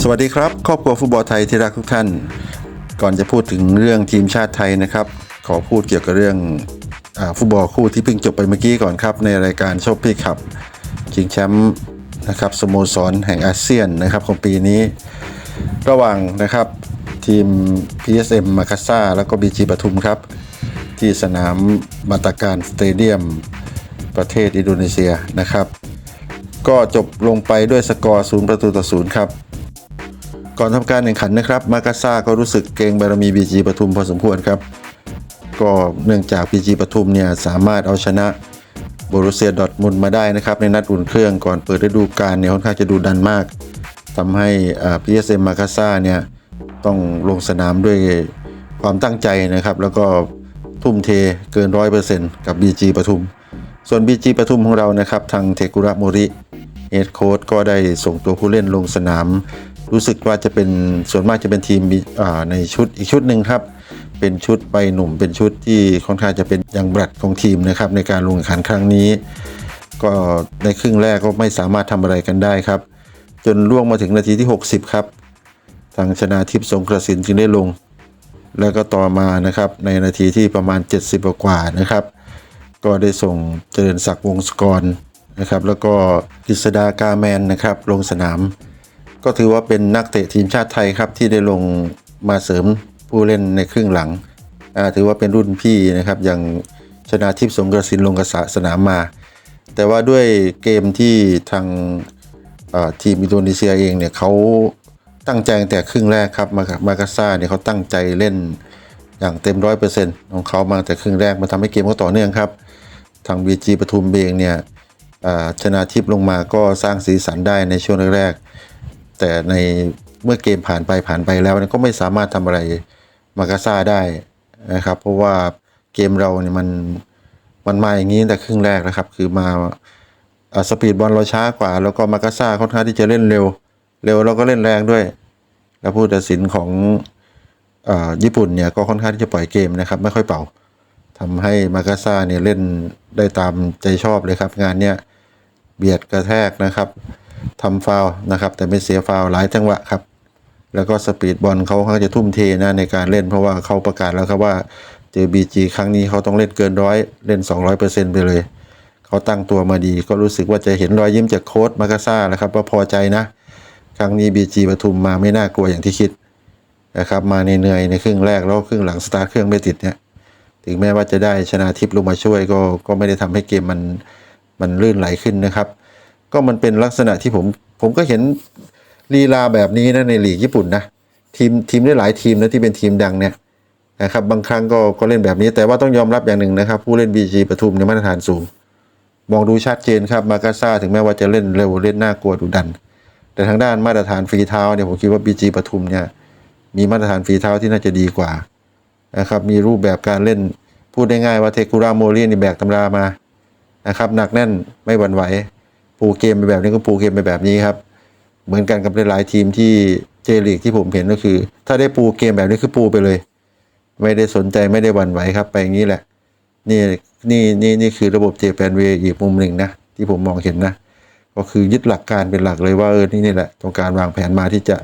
สวัสดีครับ ครอบครัวฟุตบอลไทยที่รักทุกท่าน ก่อนจะพูดถึงเรื่องทีมชาติไทยนะครับ ขอพูดเกี่ยวกับเรื่องอฟุตบอลคู่ที่เพิ่งจบไปเมื่อกี้ก่อนครับ ในรายการโชคพี่ขับชิงแชมป์นะครับสโมสรแห่งอาเซียนนะครับของปีนี้ ระหว่างนะครับทีม PSM มาคาซ่าแล้วก็ BG ปทุมครับ ที่สนามมาตาการสเตเดียมประเทศอินโดนีเซียนะครับ ก็จบลงไปด้วยสกอร์0ประตูต่อ0ครับ ก่อนทำการแข่งขันนะครับ มากาซ่าก็รู้สึกเกรงบารมี BG ปทุมพอสมควรครับ ก็เนื่องจาก BG ปทุมเนี่ยสามารถเอาชนะโบรุเซียดอทมุนมาได้นะครับ ในนัดอุ่นเครื่องก่อนเปิดฤดูกาลเนี่ยค่อนข้างจะดูดันมากทำให้อ่า PSM มากาซ่าเนี่ยต้องลงสนามด้วยความตั้งใจนะครับ แล้วก็ทุ่มเทเกิน100%กับ BG ปทุม ส่วน BG ปทุมของเรานะครับ ทางเทกุระโมริ เฮดโค้ชก็ได้ส่งตัวผู้เล่นลงสนาม รู้สึกว่าจะเป็นส่วนมากจะเป็นทีมในชุดอีกชุดหนึ่งครับ เป็นชุดใบหนุ่ม เป็นชุดที่ค่อนข้างจะเป็นยังบลัดของทีมนะครับในการลงแข่งขันครั้งนี้ ก็ในครึ่งแรกก็ไม่สามารถทำอะไรกันได้ครับ จนล่วงมาถึงนาทีที่ 60 ครับ ทางชนาทิพย์สงกระสินจึงได้ลง แล้วก็ต่อมานะครับในนาทีที่ประมาณ 70 กว่านะครับ ก็ได้ส่งเจริญศักดิ์วงศกร นะครับ แล้วก็กฤษดากาแมนนะครับลงสนาม ก็ถือว่าเป็นนักเตะทีมชาติไทยครับที่ได้ลงมาเสริมผู้เล่นในครึ่งหลังถือว่าเป็นรุ่นพี่นะครับอย่างชนาทิพย์สงกระสินลงกระสะสนามมา แต่ว่าด้วยเกมที่ทางทีมอินโดนีเซียเองเนี่ยเขาตั้งใจแต่ครึ่งแรกครับมามากาซ่าเนี่ยเขาตั้งใจเล่นอย่างเต็มร้อยเปอร์เซ็นต์ของเขามาแต่ครึ่งแรกมาทำให้เกมเขาต่อเนื่องครับ ทางบีจีปทุมเองเนี่ย ชนาทิพย์ลงมาก็สร้างสีสันได้ในช่วงแรกๆแต่ในเมื่อเกมผ่านไปผ่านไปแล้วเนี่ยก็ไม่สามารถทำอะไรมากาซ่าได้นะครับ เพราะว่าเกมเราเนี่ยมันมันมาอย่างนี้แต่ครึ่งแรกนะครับ คือมาอ่าสปีดบอลเราช้ากว่า แล้วก็มากาซ่าค่อนข้างที่จะเล่นเร็ว เร็วแล้วก็เล่นแรงด้วย แล้วผู้ตัดสินของอาญี่ปุ่นเนี่ยก็ค่อนข้างที่จะปล่อยเกมนะครับ ไม่ค่อยเป่าทำให้มากาซ่าเนี่ยเล่นได้ตามใจชอบเลยครับงานเนี้ย เบียดกระแทกนะครับทำฟาวนะครับ แต่ไม่เสียฟาวหลายจังหวะครับ แล้วก็สปีดบอลเขาเขาจะทุ่มเทนะในการเล่นเพราะว่าเขาประกาศแล้วครับว่าเจอบีจีครั้งนี้เขาต้องเล่นเกินร้อยเล่น 200%ไปเลยเขาตั้งตัวมาดี ก็รู้สึกว่าจะเห็นรอยยิ้มจากโค้ชมากาซ่าแล้วครับว่าพอใจนะ ครั้งนี้บีจีปทุมมาไม่น่ากลัวอย่างที่คิดนะครับมาเหนื่อยในครึ่งแรกแล้วครึ่งหลังสตาร์ทเครื่องไม่ติดเนี่ยถึงแม้ว่าจะได้ชนะทิพย์ลงมาช่วยก็ก็ไม่ได้ทำให้เกมมัน มันลื่นไหลขึ้นนะครับ ก็มันเป็นลักษณะที่ผมผมก็เห็นลีลาแบบนี้นะในลีกญี่ปุ่นนะทีมทีมได้หลายทีมนะที่เป็นทีมดังเนี่ยนะครับบางครั้งก็ก็เล่นแบบนี้ แต่ว่าต้องยอมรับอย่างหนึ่งนะครับ ผู้เล่นบีจีปทุมในยมาตรฐานสูง มองดูชัดเจนครับมากาซ่าถึงแม้ว่าจะเล่นเร็วเล่นน่ากลัวดุดัน แต่ทางด้านมาตรฐานฝีเท้าเนี่ยผมคิดว่าบีจีปทุมเนี่ยมีมาตรฐานฝีเท้าที่น่าจะดีกว่านะครับมีรูปแบบการเล่นพูดได้ง่ายว่าเทกุระโมเรียนี่แบกตำรามา นะครับหนักแน่นไม่หวั่นไหวปูเกมไปแบบนี้ก็ปูเกมไปแบบนี้ครับ เหมือนกันกับหลายๆทีมที่เจลีกที่ผมเห็นก็คือ ถ้าได้ปูเกมแบบนี้คือปูไปเลย ไม่ได้สนใจไม่ได้หวั่นไหวครับ ไปอย่างนี้แหละ นี่นี่นี่นี่คือระบบเจแปนเวอีกมุมหนึ่งนะที่ผมมองเห็นนะ ก็คือยึดหลักการเป็นหลักเลยว่าเออนี่นี่แหละต้องการวางแผนมาที่จะ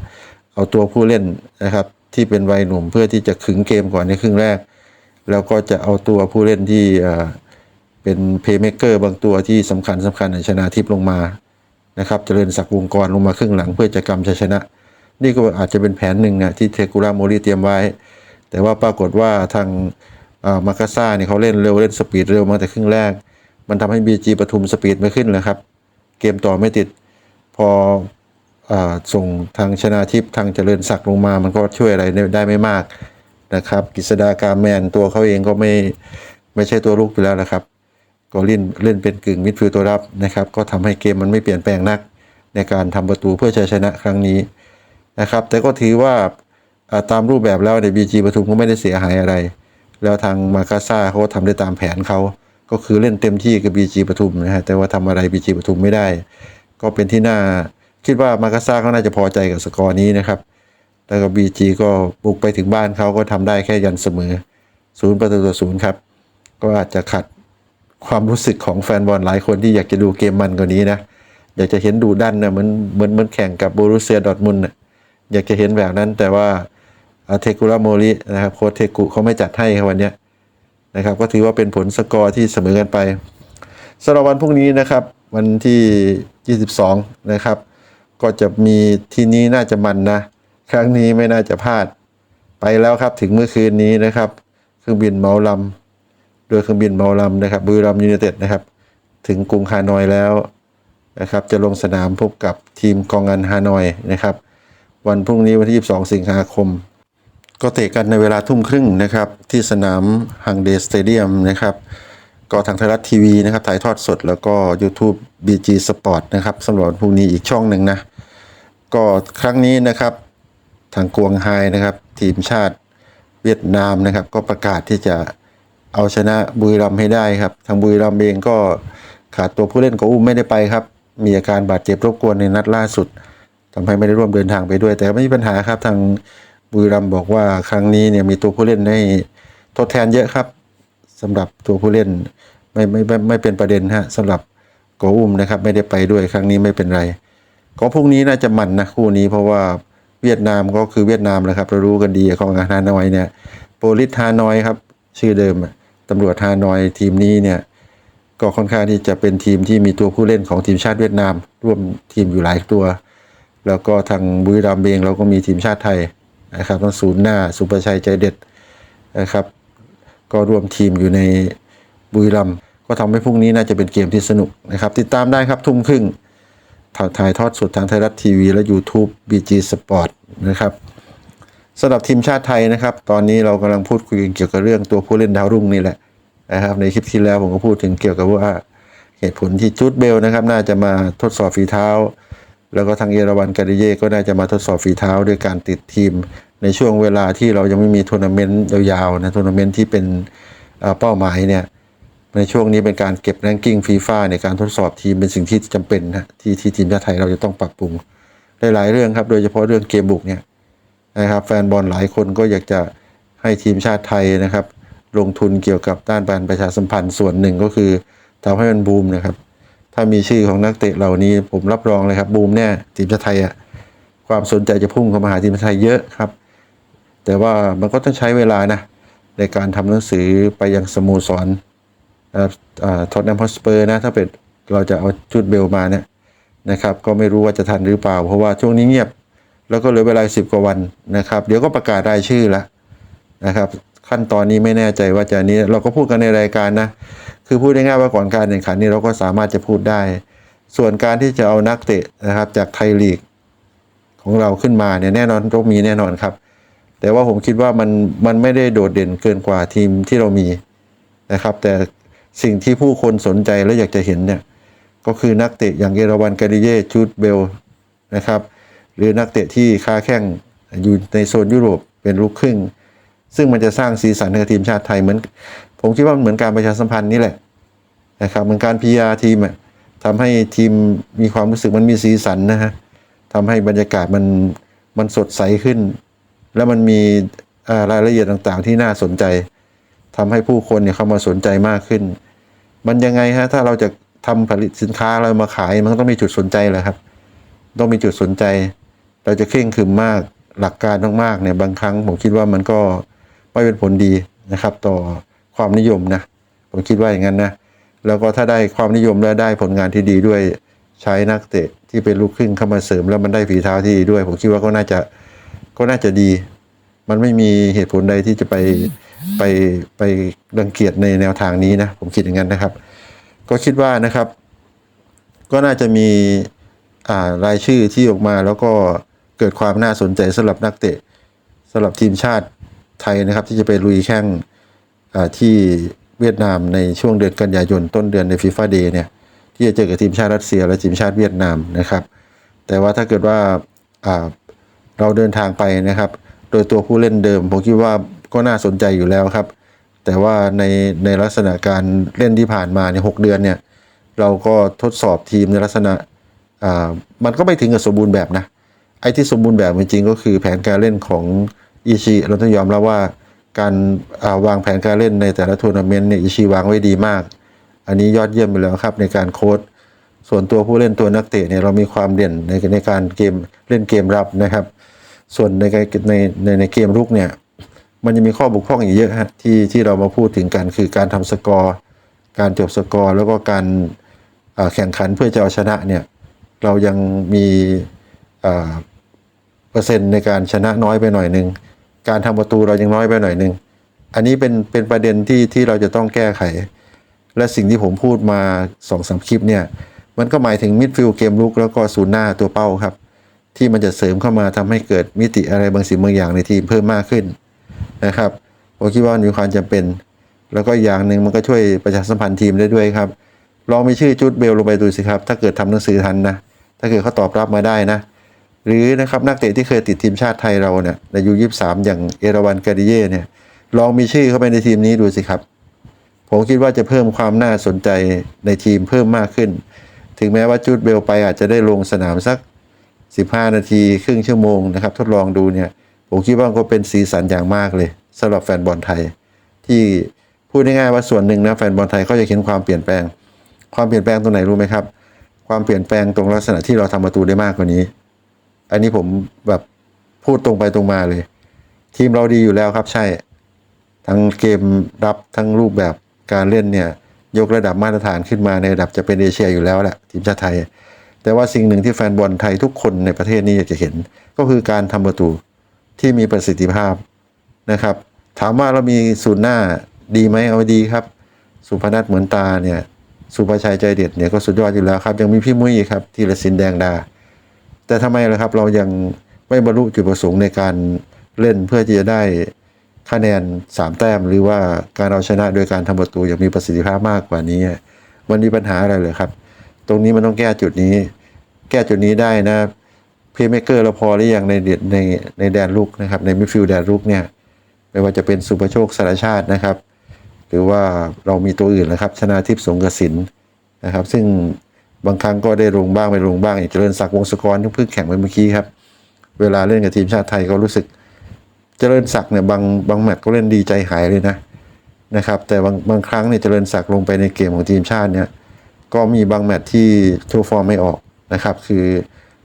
เอาตัวผู้เล่นนะครับ ที่เป็นวัยหนุ่มเพื่อที่จะขึงเกมก่อนในครึ่งแรก แล้วก็จะเอาตัวผู้เล่นที่ เป็นเพย์เมเกอร์บางตัวที่สำคัญสำคัญในชนะทิพย์ลงมานะครับเจริญศักดิ์วงกรลงมาครึ่งหลังเพื่อจะกำชัยชนะ นี่ก็อาจจะเป็นแผนหนึ่งนะที่เทกุระโมริเตรียมไว้ แต่ว่าปรากฏว่าทางมากาซ่าเนี่ยเขาเล่นเร็วเล่นสปีดเร็วมาแต่ครึ่งแรก มันทำให้บีจีปทุมสปีดไม่ขึ้นเลยครับ เกมต่อไม่ติดพออส่งทางชนะทิพย์ทางเจริญศักดิ์ลงมา มันก็ช่วยอะไรได้ไม่มากนะครับกฤษดาการแมนตัวเขาเองก็ไม่ไม่ใช่ตัวลุกอยู่แล้วนะครับ ก็เล่นเล่นเป็นกึ่งมิดฟิลด์ตัวรับนะครับ ก็ทำให้เกมมันไม่เปลี่ยนแปลงนัก ในการทำประตูเพื่อชัยชนะครั้งนี้นะครับ แต่ก็ถือว่าตามรูปแบบแล้วในบีจีปทุมก็ไม่ได้เสียหายอะไร แล้วทางมาคาซ่าเขาก็ทำได้ตามแผนเขาก็คือเล่นเต็มที่กับบีจีปทุมนะฮะแต่ว่าทำอะไรบีจีปทุมไม่ได้ ก็เป็นที่น่าคิดว่ามาคาซ่าเขาน่าจะพอใจกับสกอร์นี้นะครับแล้วก็บีจีก็บุกไปถึงบ้านเขาก็ทำได้แค่ยันเสมอศูนย์ประตูต่อศูนย์ครับก็อาจจะขัด ความรู้สึกของแฟนบอลหลายคนที่อยากจะดูเกมมันกว่านี้นะ อยากจะเห็นดูดันนะเหมือนเหมือนเหมือนแข่งกับโบรุเซียดอทมุนนะอยากจะเห็นแบบนั้นแต่ว่าอาเทกุระโมรินะครับโค้ชเทกุเขาไม่จัดให้ครับวันนี้นะครับ ก็ถือว่าเป็นผลสกอร์ที่เสมอกันไปสำหรับวันพรุ่งนี้นะครับ วันที่ 22 นะครับ ก็จะมีที่นี้น่าจะมันนะ ครั้งนี้ไม่น่าจะพลาด ไปแล้วครับถึงเมื่อคืนนี้นะครับ เครื่องบินเมาลำ โดยเครื่องบินเมาลำนะครับบุรีรัมย์ยูไนเต็ดนะครับ ถึงกรุงฮานอยแล้วนะครับจะลงสนามพบกับทีมกองงานฮานอยนะครับ วันพรุ่งนี้วันที่ 22 สิงหาคม ก็เตะกันในเวลาทุ่มครึ่งนะครับ ที่สนามฮังเดสเตเดียมนะครับ ก็ทางไทยรัฐทีวีนะครับถ่ายทอดสดแล้วก็ YouTube BG Sport นะครับสำหรับพรุ่งนี้อีกช่องหนึ่งนะ ก็ครั้งนี้นะครับทางกวงไฮนะครับ ทีมชาติเวียดนามนะครับ ก็ประกาศที่จะ เอาชนะบุรีรัมย์ให้ได้ครับ ทางบุรีรัมย์เองก็ขาดตัวผู้เล่นก็อุ้มไม่ได้ไปครับ มีอาการบาดเจ็บรบกวนในนัดล่าสุดทำให้ไม่ได้ร่วมเดินทางไปด้วย แต่ไม่มีปัญหาครับ ทางบุรีรัมย์บอกว่าครั้งนี้เนี่ยมีตัวผู้เล่นให้ทดแทนเยอะครับสำหรับตัวผู้เล่นไม่ไม่ไม่ไม่เป็นประเด็นฮะสำหรับโกอุ้มนะครับ ไม่ได้ไปด้วยครั้งนี้ไม่เป็นไรก็พรุ่งนี้น่าจะมันนะคู่นี้เพราะว่าเวียดนามก็คือเวียดนามแหละครับเรารู้กันดีของฮานอยเนี่ยโปลิสฮานอยครับ ชื่อเดิมอะ ตำรวจฮานอยทีมนี้เนี่ยก็ค่อนข้างที่จะเป็นทีมที่มีตัวผู้เล่นของทีมชาติเวียดนาม ร่วมทีมอยู่หลายตัว แล้วก็ทางบุรีรัมย์เองเราก็มีทีมชาติไทยนะครับทั้งศูนย์หน้าสุประชัยใจเด็ดนะครับ ก็ร่วมทีมอยู่ในบุรีรัมย์ก็ทำให้พรุ่งนี้น่าจะเป็นเกมที่สนุกนะครับ ติดตามได้ครับทุ่มครึ่งถ่ายถ่ายทอดสดทางไทยรัฐทีวีและ YouTube BG Sport นะครับ สำหรับทีมชาติไทยนะครับ ตอนนี้เรากำลังพูดคุยกันเกี่ยวกับเรื่องตัวผู้เล่นดาวรุ่งนี่แหละนะครับ ในคลิปที่แล้วผมก็พูดถึงเกี่ยวกับว่าเหตุผลที่จูดเบลนะครับ น่าจะมาทดสอบฝีเท้า แล้วก็ทางเยอรวันกาดิเย่ก็น่าจะมาทดสอบฝีเท้าด้วยการติดทีม ในช่วงเวลาที่เรายังไม่มีทัวร์นาเมนต์ยาวๆนะทัวร์นาเมนต์ที่เป็นเป้าหมายเนี่ยในช่วงนี้เป็นการเก็บแรงกิ้งฟีฟ่าในการทดสอบทีมเป็นสิ่งที่จำเป็นนะที่ที่ทีมชาติไทยเราจะต้องปรับปรุงหลายๆเรื่องครับ โดยเฉพาะเรื่องเกมบุกเนี่ย นะครับแฟนบอลหลายคนก็อยากจะให้ทีมชาติไทยนะครับ ลงทุนเกี่ยวกับด้านการประชาสัมพันธ์ส่วนหนึ่งก็คือทำให้มันบูมนะครับ ถ้ามีชื่อของนักเตะเหล่านี้ผมรับรองเลยครับบูมแน่ทีมชาติไทยอะความสนใจจะพุ่งเข้ามาหาทีมชาติไทยเยอะครับ แต่ว่ามันก็ต้องใช้เวลานะในการทำหนังสือไปยังสโมสรท็อตแนมฮอสเปอร์นะถ้าเป็นเราจะเอาจุดเบลมาเนี่ยนะครับ ก็ไม่รู้ว่าจะทันหรือเปล่า เพราะว่าช่วงนี้เงียบ แล้วก็เหลือเวลาสิบกว่าวันนะครับ เดี๋ยวก็ประกาศรายชื่อแล้วนะครับ ขั้นตอนนี้ไม่แน่ใจว่าจะนี้เราก็พูดกันในรายการนะ คือพูดง่ายๆว่าก่อนการแข่งขันนี้เราก็สามารถจะพูดได้ ส่วนการที่จะเอานักเตะนะครับจากไทยลีกของเราขึ้นมาเนี่ยแน่นอนต้องมีแน่นอนครับ แต่ว่าผมคิดว่ามันมันไม่ได้โดดเด่นเกินกว่าทีมที่เรามีนะครับ แต่สิ่งที่ผู้คนสนใจและอยากจะเห็นเนี่ยก็คือนักเตะอย่างเอราวันกาดิเย่จูดเบลนะครับ หรือนักเตะที่ค้าแข่งอยู่ในโซนยุโรปเป็นลูกครึ่ง ซึ่งมันจะสร้างสีสันให้กับทีมชาติไทยเหมือน ผมคิดว่ามันเหมือนการประชาสัมพันธ์นี่แหละนะครับเหมือนการพีอาทีมทำให้ทีมมีความรู้สึกมันมีสีสันนะฮะทำให้บรรยากาศมันมันสดใสขึ้น แล้วมันมีรายละเอียดต่างๆ ที่น่าสนใจทำให้ผู้คนเนี่ยเข้ามาสนใจมากขึ้น มันยังไงฮะถ้าเราจะทำผลิตสินค้าเรามาขายมันต้องมีจุดสนใจแหละครับ ต้องมีจุดสนใจ เราจะเคร่งขึมมากหลักการมากๆเนี่ยบางครั้งผมคิดว่ามันก็ไม่เป็นผลดีนะครับ ต่อความนิยมนะผมคิดว่าอย่างนั้นนะแล้วก็ถ้าได้ความนิยมและได้ผลงานที่ดีด้วยใช้นักเตะที่เป็นลูกครึ่งเข้ามาเสริม แล้วมันได้ฝีเท้าที่ดีด้วย ผมคิดว่าก็น่าจะก็น่าจะดี มันไม่มีเหตุผลใดที่จะไปไปไปรังเกียจในแนวทางนี้นะผมคิดอย่างนั้นนะครับ ก็คิดว่านะครับ ก็น่าจะมีอ่ารายชื่อที่ออกมาแล้วก็ เกิดความน่าสนใจสำหรับนักเตะสำหรับทีมชาติไทยนะครับ ที่จะไปลุยแข่งที่เวียดนามในช่วงเดือนกันยายนต้นเดือนในฟีฟ่าเดย์เนี่ยที่จะเจอกับทีมชาติรัสเซียและทีมชาติเวียดนามนะครับ แต่ว่าถ้าเกิดว่าเราเดินทางไปนะครับ โดยตัวผู้เล่นเดิมผมคิดว่าก็น่าสนใจอยู่แล้วครับ แต่ว่าในในลักษณะการเล่นที่ผ่านมาในหกเดือนเนี่ยเราก็ทดสอบทีมในลักษณะมันก็ไม่ถึงกับสมบูรณ์แบบนะ ไอ้ที่สมบูรณ์แบบจริงๆก็คือแผนการเล่นของอิชิเราต้องยอมรับวว่าการาวางแผนการเล่นในแต่ละทัวร์นาเมนต์เนี่ยอิชิวางไว้ดีมาก อันนี้ยอดเยี่ยมไปแล้วครับในการโค้ดส่วนตัวผู้เล่นตัวนักเตะเนี่ยเรามีความเด่นในในการเกมเล่นเกมรับนะครับ ส่วนในในในในเกมรุกเนี่ยมันจะมีข้อบกพร่องอีกเยอะฮะที่ที่เรามาพูดถึงกันคือการทำสกอร์ การจบสกอร์ แล้วก็การแข่งขันเพื่อจะเอาชนะเนี่ยเรายังมี เปอร์เซ็นต์ในการชนะน้อยไปหน่อยหนึ่งการทำประตูเรายังน้อยไปหน่อยหนึ่งอันนี้เป็นเป็นประเด็นที่ที่เราจะต้องแก้ไข และสิ่งที่ผมพูดมาสองสามคลิปเนี่ยมันก็หมายถึงมิดฟิลด์เกมลุกแล้วก็ศูนย์หน้าตัวเป้าครับ ที่มันจะเสริมเข้ามาทำให้เกิดมิติอะไรบางสิ่งบางอย่างในทีมเพิ่มมากขึ้นนะครับผมคิดว่ามีความจำเป็น แล้วก็อย่างหนึ่งมันก็ช่วยประชาสัมพันธ์ทีมได้ด้วยครับลองมีชื่อจุดเบลลงไปดูสิครับ ถ้าเกิดทำหนังสือทันนะถ้าเกิดเขาตอบรับมาได้นะ หรือนะครับนักเตะที่เคยติดทีมชาติไทยเราเนี่ยในยูยี่สามอย่างเอราวันการิเย่เนี่ยลองมีชื่อเข้าไปในทีมนี้ดูสิครับ ผมคิดว่าจะเพิ่มความน่าสนใจในทีมเพิ่มมากขึ้น ถึงแม้ว่าจุดเบลไปอาจจะได้ลงสนามสัก 15 นาทีครึ่งชั่วโมงนะครับ ทดลองดูเนี่ย ผมคิดว่าก็เป็นสีสันอย่างมากเลยสำหรับแฟนบอลไทย ที่พูดง่ายๆว่าส่วนหนึ่งนะแฟนบอลไทยเขาจะเห็นความเปลี่ยนแปลง ความเปลี่ยนแปลงตรงไหนรู้ไหมครับ ความเปลี่ยนแปลงตรงลักษณะที่เราทำประตูได้มากกว่านี้ อันนี้ผมแบบพูดตรงไปตรงมาเลย ทีมเราดีอยู่แล้วครับใช่ ทั้งเกมรับทั้งรูปแบบการเล่นเนี่ย ยกระดับมาตรฐานขึ้นมาในระดับจะเป็นเอเชียอยู่แล้วแหละทีมชาติไทย แต่ว่าสิ่งหนึ่งที่แฟนบอลไทยทุกคนในประเทศนี้อยากจะเห็น ก็คือการทำประตูที่มีประสิทธิภาพนะครับ ถามว่าเรามีศูนย์หน้าดีไหมเอาดีครับ สุพนัทเหมือนตาเนี่ยสุภาชัยใจเด็ดเนี่ยก็สุดยอดอยู่แล้วครับ ยังมีพี่มุ้ยครับธีรศินแดงดา แต่ทำไมล่ะครับเรายังไม่บรรลุจุดประสงค์ในการเล่นเพื่อที่จะได้คะแนนสามแต้ม หรือว่าการเอาชนะโดยการทำประตูอย่างมีประสิทธิภาพมากกว่านี้ มันมีปัญหาอะไรเลยครับ ตรงนี้มันต้องแก้จุดนี้ แก้จุดนี้ได้นะเพย์เมเกอร์เราพอหรือยังในเดในในแดนลุกนะครับในมิดฟิลด์แดนลุกเนี่ยไม่ว่าจะเป็นสุประโชคสารชาตินะครับ หรือว่าเรามีตัวอื่นนะครับ ชนะทิพย์สงกระสินนะครับ ซึ่ง บางครั้งก็ได้ลงบ้างไม่ลงบ้างอย่างเจริญศักดิ์วงศกรที่เพิ่งแข่งไปเมื่อกี้ครับ เวลาเล่นกับทีมชาติไทยก็รู้สึก เจริญศักดิ์เนี่ยบางบางแมตช์ก็เล่นดีใจหายเลยนะนะครับ แต่บางบางครั้งเนี่ยเจริญศักดิ์ลงไปในเกมของทีมชาติเนี่ยก็มีบางแมตช์ที่โชว์ฟอร์มไม่ออกนะครับ คือ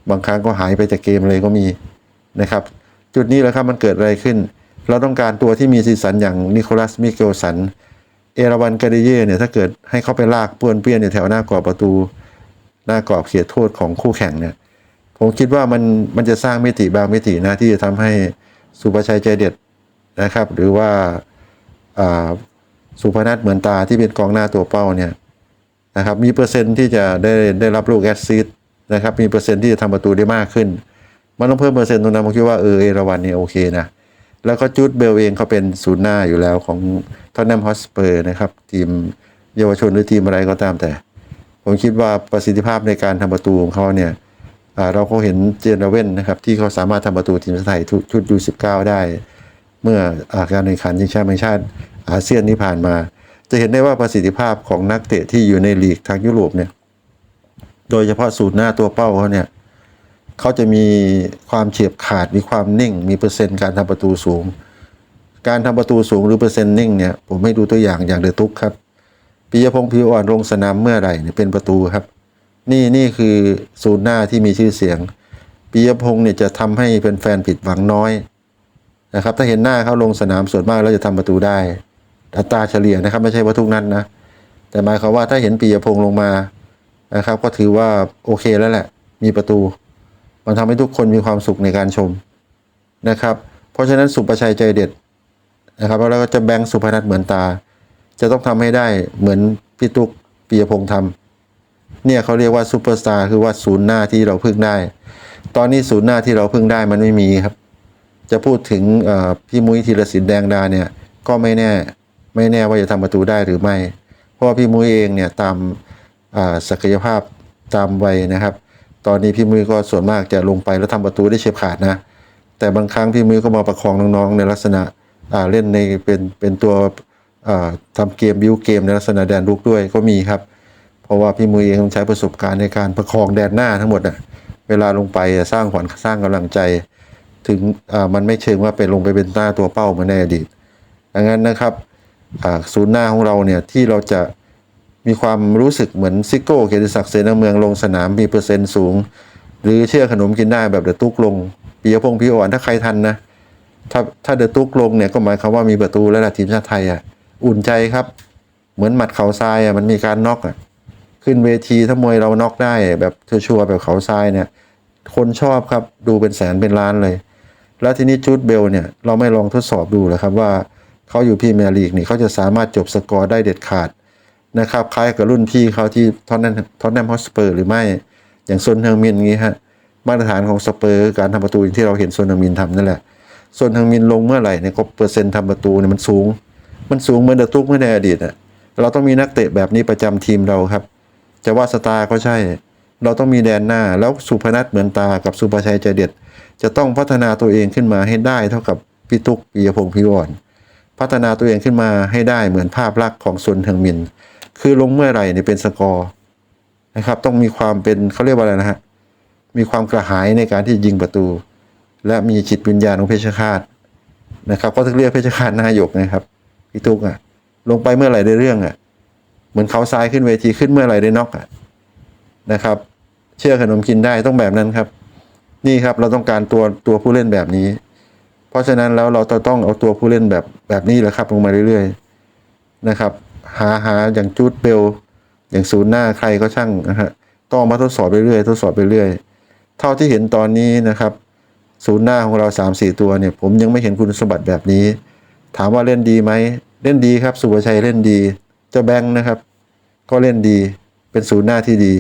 บางครั้งก็หายไปจากเกมเลยก็มีนะครับ จุดนี้แหละครับมันเกิดอะไรขึ้น เราต้องการตัวที่มีสีสันอย่างนิโคลัสมิเกลสัน เอราวันกาเดเย่เนี่ยถ้าเกิดให้เขาไปลากป้วนเปี้ยนอยู่แถวหน้ากรอบประตู หน้ากรอบเขตโทษของคู่แข่งเนี่ยผมคิดว่ามันมันจะสร้างมิติบางมิตินะที่จะทำให้สุภาชัยใจเด็ดนะครับ หรือว่าสุพนัทเหมือนตาที่เป็นกองหน้าตัวเป้าเนี่ยนะครับมีเปอร์เซ็นต์ที่จะได้ได้รับลูกแอสซิสต์นะครับมีเปอร์เซ็นต์ที่จะทำประตูได้มากขึ้น มันต้องเพิ่มเปอร์เซ็นต์ตรงนั้นผมคิดว่าเออเอราวันเนี่ยโอเคนะแล้วก็จูดเบลเองเขาเป็นศูนย์หน้าอยู่แล้วของทอนแนมฮอสเปอร์นะครับทีมเยาวชนหรือทีมอะไรก็ตามแต่ ผมคิดว่าประสิทธิภาพในการทำประตูของเขาเนี่ยอ่าเราก็เห็นเจนเว่นนะครับที่เขาสามารถทำประตูทีมชาติไทยชุดยูสิบเก้าได้ เมื่อาการแข่งขันชิงแชมป์แห่งชาติอาเซียนที่ผ่านมา จะเห็นได้ว่าประสิทธิภาพของนักเตะที่อยู่ในลีกทางยุโรปเนี่ยโดยเฉพาะสูตรหน้าตัวเป้าเขาเนี่ยเขาจะมีความเฉียบขาดมีความนิ่ง มีเปอร์เซ็นต์การทำประตูสูง การทำประตูสูงหรือเปอร์เซ็นต์นิ่งเนี่ยผมให้ดูตัวอย่างอย่างเดอตุกครับ ปิยพงษ์ผิวอ่อนลงสนามเมื่อไหร่เนี่ยเป็นประตูครับ นี่นี่คือศูนย์หน้าที่มีชื่อเสียงปิยพงษ์เนี่ยจะทำให้แฟนๆผิดหวังน้อยนะครับ ถ้าเห็นหน้าเขาลงสนามส่วนมากแล้วจะทำประตูได้อัตราเฉลี่ยนะครับ ไม่ใช่ว่าทุกนัดนนะ แต่หมายความว่าถ้าเห็นปียพงษ์ลงมานะครับ ก็ถือว่าโอเคแล้วแหละ มีประตู มันทำให้ทุกคนมีความสุขในการชมนะครับ เพราะฉะนั้นสุประชัยใจเด็ดนะครับแล้วก็จะแบงสุพนัทเหมือนตา จะต้องทำให้ได้เหมือนพี่ตุ๊กปียพงษ์ทำเนี่ยเขาเรียกว่าซูเปอร์สตาร์คือว่าศูนย์หน้าที่เราพึ่งได้ ตอนนี้ศูนย์หน้าที่เราพึ่งได้มันไม่มีครับ จะพูดถึงพี่มุ้ยธีรศิลป์แดงดาเนี่ยก็ไม่แน่ไม่แน่ว่าจะทำประตูได้หรือไม่ เพราะว่าพี่มุ้ยเองเนี่ยตามศักยภาพตามวัยนะครับ ตอนนี้พี่มุ้ยก็ส่วนมากจะลงไปแล้วทำประตูได้เฉียบขาดนะ แต่บางครั้งพี่มุ้ยก็มาประคองน้องๆในลักษณะเล่นในเป็นเป็นตัว อ่าทำเกมบิวเกมในลักษณะแดนลุกด้วยก็มีครับ เพราะว่าพี่มุ้ยเองต้องใช้ประสบการณ์ในการประคองแดนหน้าทั้งหมดอะเวลาลงไปสร้างขวัญสร้างกำลังใจ ถึงมันไม่เชิงว่าไปลงไปเป็นหน้าตัวเป้าเหมือนในอดีตดังนั้นนะครับศูนย์หน้าของเราเนี่ยที่เราจะมีความรู้สึกเหมือนซิโก้เกียรติศักดิ์เสนาเมืองลงสนามมีเปอร์เซ็นต์สูง หรือเชื่อขนมกินได้แบบเดอะตุกลงปียพงษ์พี่อ่อนถ้าใครทันนะถ้าถ้าเดอะตุกลงเนี่ยก็หมายความว่ามีประตูแล้วล่ะทีมชาติไทยอะ อุ่นใจครับ เหมือนหมัดเขาทรายอะมันมีการน็อกอะขึ้นเวทีถ้ามวยเราน็อกได้แบบชัวร์แบบเขาทรายเนี่ย คนชอบครับดูเป็นแสนเป็นล้านเลย แล้วทีนี้จูดเบลเนี่ยเราไม่ลองทดสอบดูเลยครับว่าเขาอยู่พรีเมียร์ลีกนี่เขาจะสามารถจบสกอร์ได้เด็ดขาดนะครับคล้ายกับรุ่นพี่เขาที่ทอนแนมทอนแนมฮอสเปอร์หรือไม่อย่างซนเฮงมินงี้ฮะมาตรฐานของสเปอร์การทำประตูที่เราเห็นซนเฮงมินทำนั่นแหละซนเฮงมินลงเมื่อไหร่เนี่ยก็เปอร์เซ็นต์ทำประตูเนี่ยมันสูง มันสูงเหมือนเดอะตุกเมื่อในอดีตอะเราต้องมีนักเตะแบบนี้ประจำทีมเราครับ จะว่าสตาร์ก็ใช่ เราต้องมีแดนหน้า แล้วสุพนัทเหมือนตากับสุภชัยใจเด็ด จะต้องพัฒนาตัวเองขึ้นมาให้ได้เท่ากับพี่ตุกปียพงศ์พิวรพัฒนาตัวเองขึ้นมาให้ได้เหมือนภาพลักษณ์ของซุนเทงมิน คือลงเมื่อไหร่เนี่ยเป็นสกอร์นะครับต้องมีความเป็นเขาเรียกว่าอะไรนะฮะมีความกระหายในการที่ยิงประตู และมีจิตวิญญาณของเพชรฆาตนะครับก็ถึงเรียกเพชรฆาตนายกนะครับ พี่ตุ๊กอะ ลงไปเมื่อไหร่ได้เรื่องอะ เหมือนเขาทรายขึ้นเวทีขึ้นเมื่อไหร่ได้น็อกอะนะครับ เชื่อขนมกินได้ต้องแบบนั้นครับ นี่ครับเราต้องการตัวตัวผู้เล่นแบบนี้ เพราะฉะนั้นแล้วเราต้องเอาตัวผู้เล่นแบบแบบนี้แหละครับลงมาเรื่อยๆนะครับ หาหาอย่างจูดเบลอย่างศูนย์หน้าใครก็ช่างนะฮะต้องมาทดสอบไปเรื่อยทดสอบไปเรื่อยเท่าที่เห็นตอนนี้นะครับ ศูนย์หน้าของเราสามสี่ตัวเนี่ย ผมยังไม่เห็นคุณสมบัติแบบนี้ ถามว่าเล่นดีไหม เล่นดีครับ สุภชัยเล่นดี เจ้าแบงค์นะครับ ก็เล่นดี เป็นศูนย์หน้าที่ดี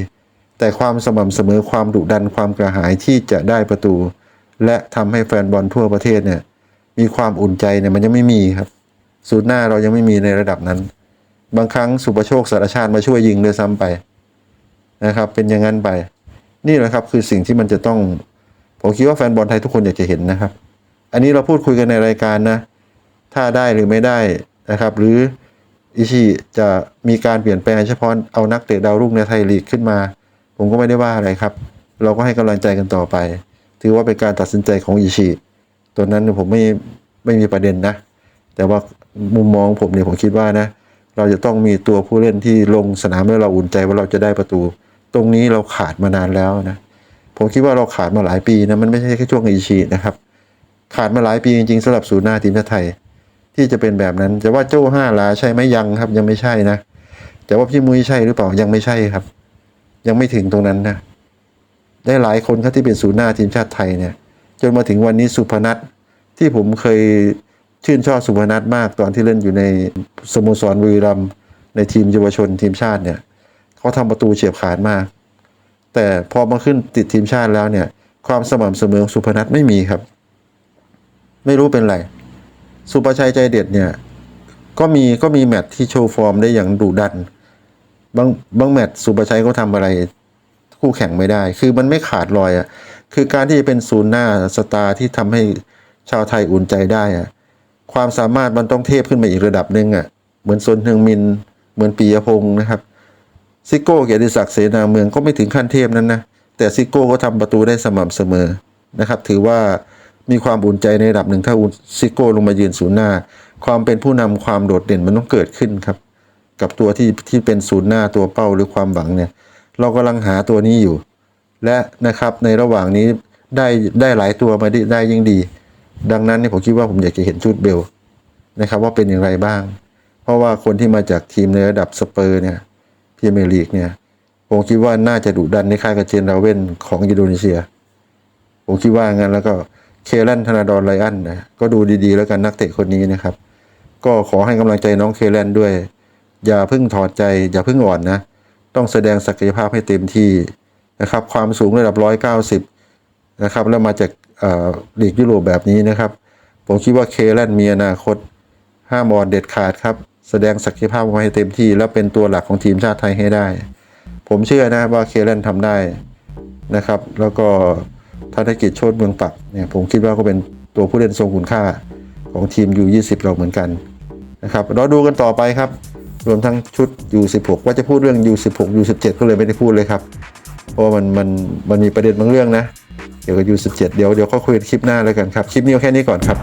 แต่ความสม่ำเสมอความดุดันความกระหายที่จะได้ประตู และทำให้แฟนบอลทั่วประเทศเนี่ย มีความอุ่นใจเนี่ยมันยังไม่มีครับ ศูนย์หน้าเรายังไม่มีในระดับนั้น บางครั้งสุประโชคสารชาติมาช่วยยิงเลยซ้ำไปนะครับ เป็นอย่างนั้นไป นี่แหละครับคือสิ่งที่มันจะต้อง ผมคิดว่าแฟนบอลไทยทุกคนอยากจะเห็นนะครับ อันนี้เราพูดคุยกันในรายการนะ ถ้าได้หรือไม่ได้นะครับ หรืออิชิจะมีการเปลี่ยนแปลงเฉพาะเอานักเตะดาวรุ่งในไทยลีกขึ้นมา ผมก็ไม่ได้ว่าอะไรครับ เราก็ให้กำลังใจกันต่อไป ถือว่าเป็นการตัดสินใจของอิชิตัวนั้นผมไม่ไม่มีประเด็นนะ แต่ว่ามุมมองผมเนี่ยผมคิดว่านะ เราจะต้องมีตัวผู้เล่นที่ลงสนามแล้เราอุ่นใจว่าเราจะได้ประตู ตรงนี้เราขาดมานานแล้วนะผมคิดว่าเราขาดมาหลายปีนะมันไม่ใช่แค่ช่วงอิชินะครับ ขาดมาหลายปีจริงๆสำหรับศูนย์หน้าทีมชาติไทย ที่จะเป็นแบบนั้น จะว่าโจ้ห้าลาใช่ไหมยังครับ ยังไม่ใช่นะจะว่าพี่มุ้ยใช่หรือเปล่ายังไม่ใช่ครับ ยังไม่ถึงตรงนั้นนะได้หลายคนครับที่เป็นศูนย์หน้าทีมชาติไทยเนี่ย จนมาถึงวันนี้สุพนัทที่ผมเคยชื่นชอบสุพนัทมากตอนที่เล่นอยู่ในสโมสรบุรีรัมในทีมเยาวชนทีมชาติเนี่ยเขาทำประตูเฉียบขาดมาก แต่พอมาขึ้นติดทีมชาติแล้วเนี่ย ความสม่ำเสมอของสุพนัทไม่มีครับ ไม่รู้เป็นไร สุประชัยใจเด็ดเนี่ย ก็มีก็มีแมตช์ที่โชว์ฟอร์มได้อย่างดุดัน บางบางแมตช์สุประชัยก็ทำอะไร คู่แข่งไม่ได้ คือมันไม่ขาดรอยอะ่ะคือการที่จะเป็นศูนย์หน้าสตาร์ที่ทำให้ชาวไทยอุ่นใจได้อะ่ะความสามารถมันต้องเทพขึ้นมาอีกระดับหนึ่งอะ่ะเหมือนซนเฮงมิน เหมือนปียพงศ์นะครับ ซิโก้เกียรติศักดิ์เสนาเมืองก็ไม่ถึงขั้นเทพนั้นนะ แต่ซิโก้ก็ทำประตูได้สม่ำเสมอนะครับ ถือว่า มีความอุ่นใจในระดับหนึ่งถ้าซิโก้ลงมายืนศูนย์หน้า ความเป็นผู้นำความโดดเด่นมันต้องเกิดขึ้นครับ กับตัวที่ที่เป็นศูนย์หน้าตัวเป้าหรือความหวังเนี่ย เรากำลังหาตัวนี้อยู่ และนะครับในระหว่างนี้ได้ได้หลายตัวมาได้ได้ยิ่งดี ดังนั้นเนี่ยผมคิดว่าผมอยากจะเห็นชุดเบลนะครับว่าเป็นอย่างไรบ้าง เพราะว่าคนที่มาจากทีมในระดับสเปอร์เนี่ยพรีเมียร์ลีกเนี่ยผมคิดว่าน่าจะดุดันในค่ายกับเจนราเว่นของอินโดนีเซียผมคิดว่างั้นแล้วก็ เคลันธนาดอนไลอันนะก็ดูดีๆ แล้วกันนักเตะคนนี้นะครับ ก็ขอให้กำลังใจน้องเคลันด้วย อย่าเพิ่งถอดใจ อย่าเพิ่งอ่อนนะ ต้องแสดงศักยภาพให้เต็มที่นะครับ ความสูงระดับ 190 นะครับ แล้วมาจากเอ่อลีกยุโรปแบบนี้นะครับ ผมคิดว่าเคลันมีอนาคตห้ามอ่อนเด็ดขาดครับ แสดงศักยภาพมาให้เต็มที่ แล้วเป็นตัวหลักของทีมชาติไทยให้ได้ ผมเชื่อนะว่าเคลันทำได้นะครับ แล้วก็ ธนกิจโชติเมืองปักเนี่ยผมคิดว่าก็เป็นตัวผู้เล่นทรงคุณค่าของทีม U20 เราเหมือนกันนะครับเราดูกันต่อไปครับ รวมทั้งชุด U16 ว่าจะพูดเรื่อง U16 U17 ก็เลยไม่ได้พูดเลยครับ เพราะมันมันมันมีประเด็นบางเรื่องนะเกี่ยวกับ U17 เดี๋ยวเดี๋ยวเขาคุยคลิปหน้าแล้วกันครับ คลิปนี้แค่นี้ก่อนครับ